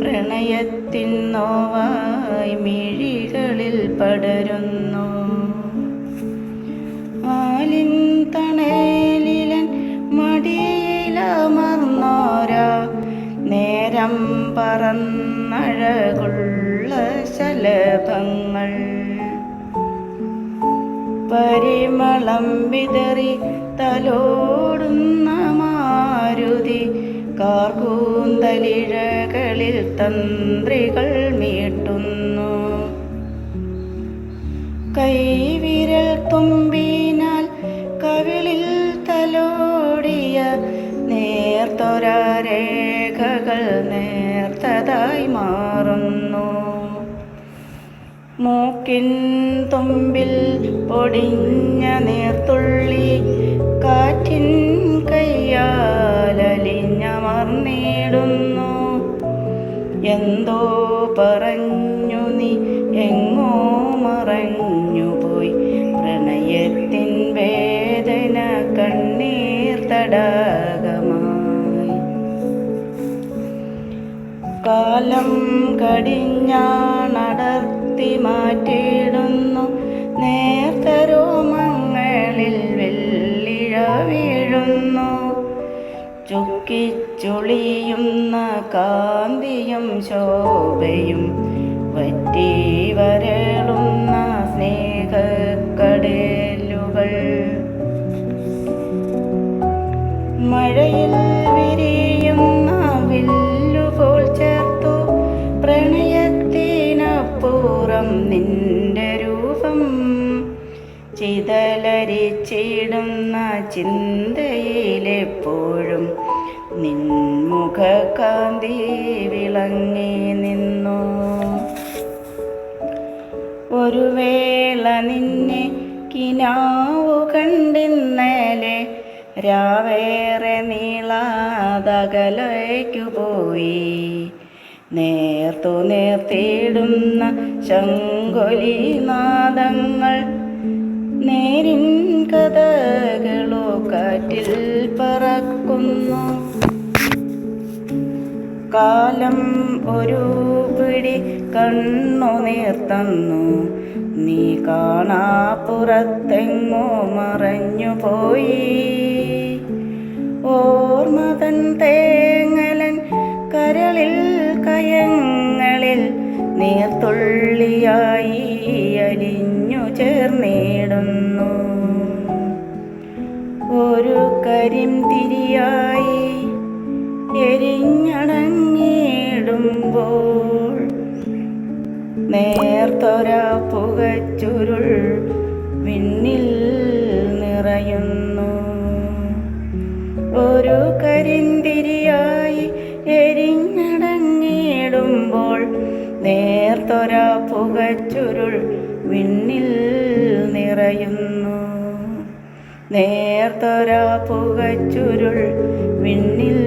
പ്രണയത്തിൻ നോവായി മിഴികളിൽ പടരുന്നു. ആലിൻ തണലിലൻ മടിയിലമർന്നോരാ. നേരം പറന്നഴകുള്ള ശലഭങ്ങൾ. പരിമളം വിതറി തലോടുന്ന മാരുതി കാർകൂന്തലിഴകളിൽ തന്ത്രികൾ മീട്ടുന്നു. കൈവിരൽ തുമ്പിനാൽ കവിളിൽ തലോടിയ നേർത്തൊരേഖകൾ നേർത്തതായി മാറുന്നു. മൂക്കിൻ തുമ്പിൽ പൊടിഞ്ഞ നേർത്തുള്ളി കാറ്റിൻ കയ്യാലലിഞ്ഞമർന്നിടുന്നു എന്തോ പറഞ്ഞു നീ എങ്ങോ മറഞ്ഞു പോയി പ്രണയത്തിൻ വേദന കണ്ണീർ തടാകമായി. കാലം കടിഞ്ഞാണടർത്തി മാറ്റിയിടുന്നു. ചുക്കിച്ചുളിയുന്ന കാന്തിയും ശോഭയും വറ്റി വരളുന്ന സ്നേഹക്കടലുകൾ. മഴയിൽ വിരിയുന്ന വില്ലുപോൾ ചേർത്തു പ്രണയത്തിനപ്പുറം നിന്റെ ചിതലരിച്ചിടുന്ന ചിന്തയിലെപ്പോഴും നിൻമുഖകാന്തി വിളങ്ങി നിന്നു. ഒരു വേള നിന്നെ കിനാവു കണ്ടിന്നലെ രാവേറെ നീളാതകലേക്കു പോയി. നേർത്തു നേർത്തിടുന്ന ശങ്കൊലി നാദങ്ങൾ നേരിൻ കഥകളോ കാറ്റിൽ പറക്കുന്നു. കാലം ഒരു പിടി കണ്ണു നീർത്തന്നു നീ കാണാപ്പുറത്തെങ്ങോ മറഞ്ഞു പോയി. ഓർമ്മതൻ തേങ്ങലൻ കരളിൽ കയങ്ങളിൽ നീർത്തുള്ളിയായി ചേർന്നിടുന്നു ഒരു കരിം തിരിയായി എരിഞ്ഞടങ്ങിടുമ്പോൾ നേർത്തൊര പുകച്ചുരുൾ വിണ്ണിൽ നിറയുന്നു. ഒരു കരിന്തിരിയായി എരിഞ്ഞടങ്ങിടുമ്പോൾ നേർത്തൊര പുകച്ചുരുൾ വിണ്ണിൽ നിറയുന്നു. നേർത്തൊരാ പുകച്ചുരുൾ വിണ്ണിൽ